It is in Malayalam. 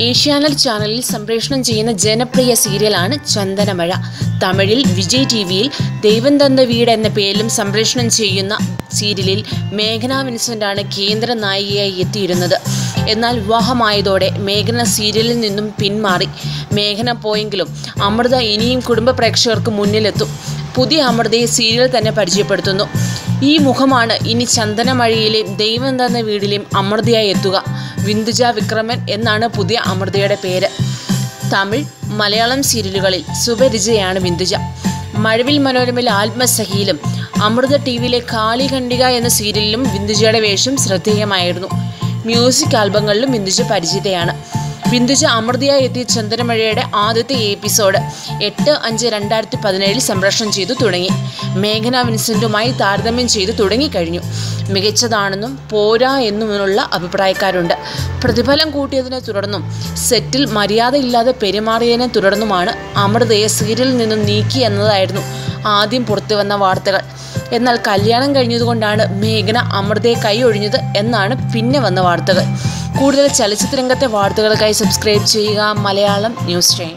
ഏഷ്യാനെറ്റ് ചാനലിൽ സംപ്രേഷണം ചെയ്യുന്ന ജനപ്രിയ സീരിയലാണ് ചന്ദനമഴ. തമിഴിൽ വിജയ് ടി വിയിൽ ദൈവം തന്ന വീട് എന്ന പേരിലും സംപ്രേഷണം ചെയ്യുന്ന സീരിയലിൽ മേഘന വിൻസെന്റാണ് കേന്ദ്ര നായികയായി എത്തിയിരുന്നത്. എന്നാൽ വിവാഹമായതോടെ മേഘന സീരിയലിൽ നിന്നും പിന്മാറി. മേഘന പോയെങ്കിലും അമൃത ഇനിയും കുടുംബ പ്രേക്ഷകർക്ക് മുന്നിലെത്തും. പുതിയ അമൃതയെ സീരിയൽ തന്നെ പരിചയപ്പെടുത്തുന്നു. ഈ മുഖമാണ് ഇനി ചന്ദനമഴയിലെയും ദൈവം തന്ന വീടിലെയും അമൃതയായി എത്തുക. വിന്ദുജ വിക്രമൻ എന്നാണ് പുതിയ അമൃതയുടെ പേര്. തമിഴ് മലയാളം സീരിയലുകളിൽ സുപരിചയാണ് വിന്ദുജ മഴവിൽ മനോരമയിൽ ആത്മസഖിയിലും അമൃത ടി വിയിലെ കാളികണ്ഠിക എന്ന സീരിയലിലും വിന്ദുജയുടെ വേഷം ശ്രദ്ധേയമായിരുന്നു. മ്യൂസിക് ആൽബങ്ങളിലും വിന്ദുജ പരിചിതയാണ്. ബിന്ദുജ അമൃതയായി എത്തിയ ചന്ദനമഴയുടെ ആദ്യത്തെ എപ്പിസോഡ് എട്ട് അഞ്ച് രണ്ടായിരത്തി പതിനേഴിൽ സംപ്രേഷണം ചെയ്തു തുടങ്ങി. മേഘന വിൻസെന്റുമായി താരതമ്യം ചെയ്തു തുടങ്ങിക്കഴിഞ്ഞു. മികച്ചതാണെന്നും പോരാ എന്നുമുള്ള അഭിപ്രായക്കാരുണ്ട്. പ്രതിഫലം കൂട്ടിയതിനെ തുടർന്നും സെറ്റിൽ മര്യാദയില്ലാതെ പെരുമാറിയതിനെ തുടർന്നുമാണ് അമൃതയെ സീരിയലിൽ നിന്നും നീക്കി എന്നതായിരുന്നു ആദ്യം പുറത്തു വന്ന വാർത്തകൾ. എന്നാൽ കല്യാണം കഴിഞ്ഞതുകൊണ്ടാണ് മേഘന അമൃതയെ കൈയൊഴിഞ്ഞത് എന്നാണ് പിന്നെ വന്ന വാർത്തകൾ. കൂടുതൽ ചലച്ചിത്രരംഗത്തെ വാർത്തകൾക്കായി സബ്സ്ക്രൈബ് ചെയ്യുക മലയാളം ന്യൂസ് ടൈം.